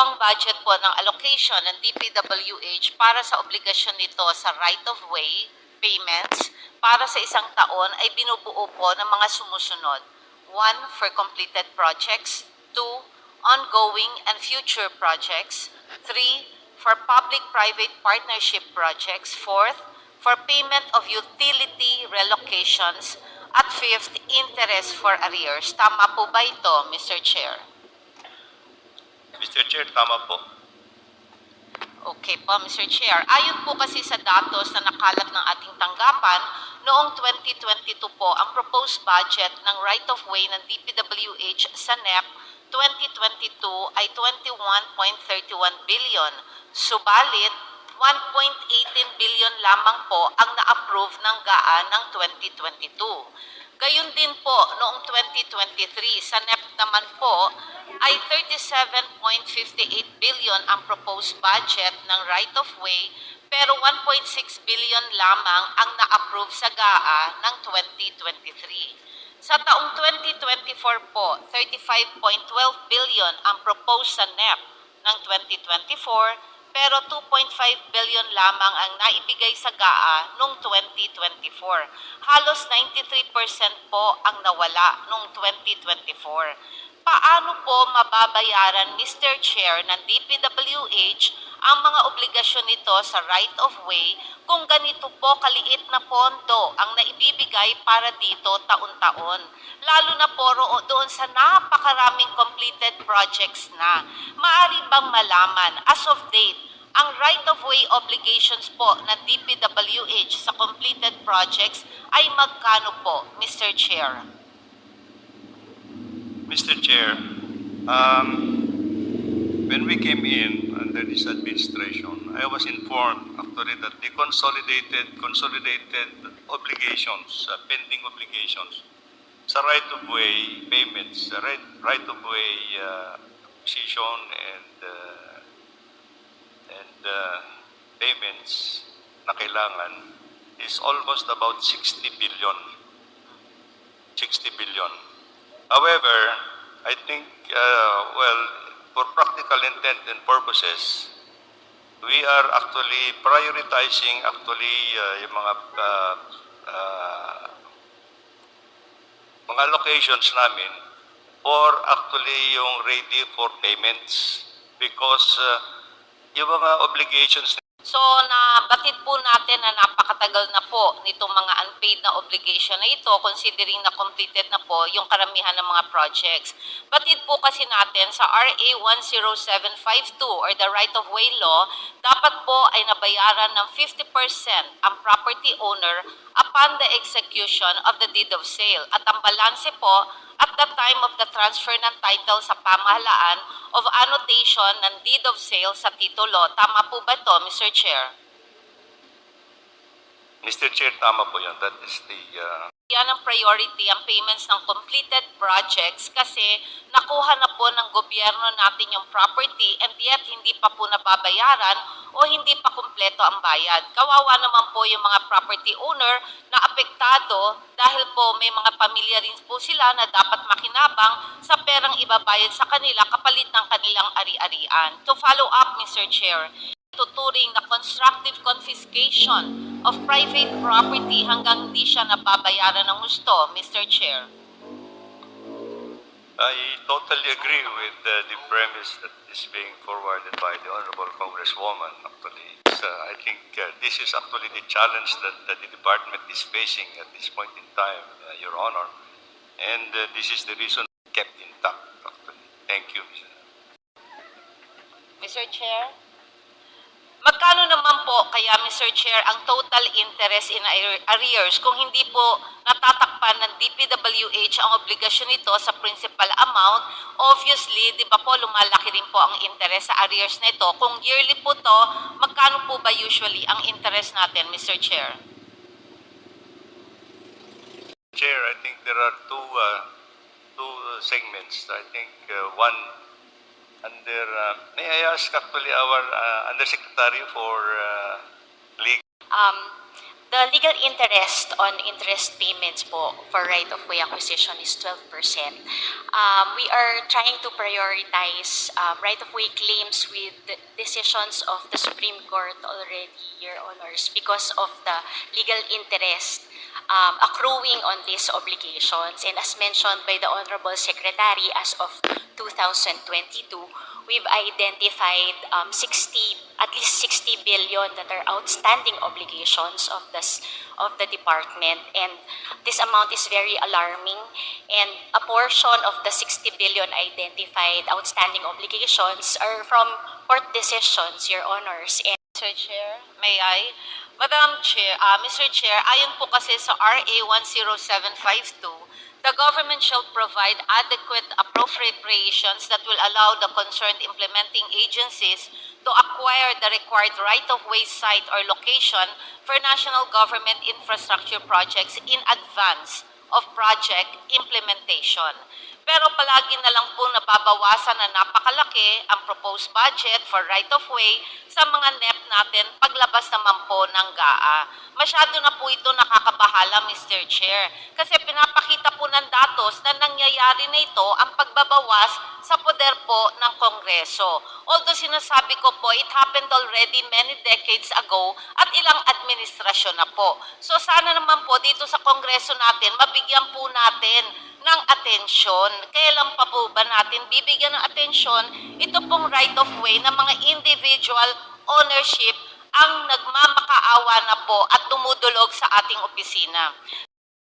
ang budget po ng allocation ng DPWH para sa obligasyon nito sa right-of-way payments para sa isang taon ay binubuo po ng mga sumusunod. One, for completed projects. Two, ongoing and future projects. Three, for public-private partnership projects. Fourth, for payment of utility relocations. At fifth, interest for arrears. Tama po ba ito, Mr. Chair? Mr. Chair, tama po. Okay po, Mr. Chair. Ayon po kasi sa datos na nakalat ng ating tanggapan, noong 2022 po ang proposed budget ng right-of-way ng DPWH sa NEP 2022 ay 21.31 billion. Subalit, 1.18 billion lamang po ang na-approve ng GAA ng 2022. Gayun din po, noong 2023, sa NEP naman po, ay 37.58 billion ang proposed budget ng right-of-way, pero 1.6 billion lamang ang na-approve sa GAA ng 2023. Sa taong 2024 po, 35.12 billion ang proposed sa NEP ng 2024, pero 2.5 billion lamang ang naibigay sa GAA noong 2024. Halos 93% po ang nawala noong 2024. Paano po mababayaran, Mr. Chair, ng DPWH ang mga obligasyon nito sa right-of-way kung ganito po kaliit na pondo ang naibibigay para dito taon-taon? Lalo na po doon sa napakaraming completed projects na. Maari bang malaman, as of date, ang right-of-way obligations po ng DPWH sa completed projects ay magkano po, Mr. Chair? Mr. Chair, um, when we came in under this administration, I was informed actually that the consolidated consolidated obligations, uh, pending obligations, sa right-of-way payments, sa right, right-of-way uh, acquisition and uh, and uh, payments na kailangan is almost about 60 billion. 60 billion. However, I think, uh, well, for practical intent and purposes, we are actually prioritizing actually uh, yung mga uh, uh, mga locations namin for actually yung ready for payments. Because uh, yung mga obligations So, nabatid po natin na napakatagal na po nitong mga unpaid na obligation na ito considering na completed na po yung karamihan ng mga projects. Batid po kasi natin sa RA 10752 or the right-of-way law, dapat po ay nabayaran ng 50% ang property owner upon the execution of the deed of sale. At ang balanse po at the time of the transfer ng title sa pamahalaan of annotation ng deed of sale sa titulo. Tama po ba ito, Mr. Chair? Mr. Chair, tama po yun. That is the uh, Yan ang priority, ang payments ng completed projects kasi nakuha na po ng gobyerno natin yung property and yet hindi pa po nababayaran o hindi pa kumpleto ang bayad. Kawawa naman po yung mga property owner na apektado dahil po may mga pamilya rin po sila na dapat makinabang sa perang ibabayad sa kanila kapalit ng kanilang ari-arian. To follow up, Mr. Chair, tuturing na constructive confiscation of private property hanggang hindi siya nababayaran ng gusto, Mr. Chair. I totally agree with uh, the premise that is being forwarded by the Honorable Congresswoman. Actually, uh, I think uh, this is actually the challenge that, that the department is facing at this point in time, uh, Your Honor. And uh, this is the reason kept intact. Actually, thank you. Mr. Mr. Chair? Po kaya, Mr. Chair, ang total interest in ar- arrears kung hindi po natatakpan ng DPWH ang obligasyon nito sa principal amount? Obviously, di ba po, lumalaki rin po ang interest sa arrears nito. Kung yearly po to, magkano po ba usually ang interest natin, Mr. Chair? Chair, I think there are two uh, two uh, segments. I think uh, one under uh, may I ask actually our uh, undersecretary for uh, legal Um, The legal interest on interest payments po for right-of-way acquisition is 12%. Um, we are trying to prioritize um, right-of-way claims with decisions of the Supreme Court already, Your Honors, because of the legal interest um, accruing on these obligations. And as mentioned by the Honorable Secretary, as of 2022, we've identified um, 60, at least 60 billion that are outstanding obligations of this of the department, and this amount is very alarming. And a portion of the 60 billion identified outstanding obligations are from court decisions, Your Honors, and Mr. Chair, may I? Madam Chair, ah, Mr. Chair, ayon po kasi sa RA 10752, the government shall provide adequate appropriations that will allow the concerned implementing agencies to acquire the required right-of-way site or location for national government infrastructure projects in advance of project implementation. Pero palagi na lang po nababawasan na napakalaki ang proposed budget for right-of-way sa mga NEP natin paglabas naman po ng GAA. Masyado na po ito nakakabahala, Mr. Chair. Kasi pinapakita po ng datos na nangyayari na ito ang pagbabawas sa poder po ng Kongreso. Although sinasabi ko po, it happened already many decades ago at ilang administrasyon na po. So sana naman po dito sa Kongreso natin, mabigyan po natin ng atensyon. Kailan pa po ba natin bibigyan ng atensyon ito pong right of way ng mga individual ownership ang nagmamakaawa na po at dumudulog sa ating opisina.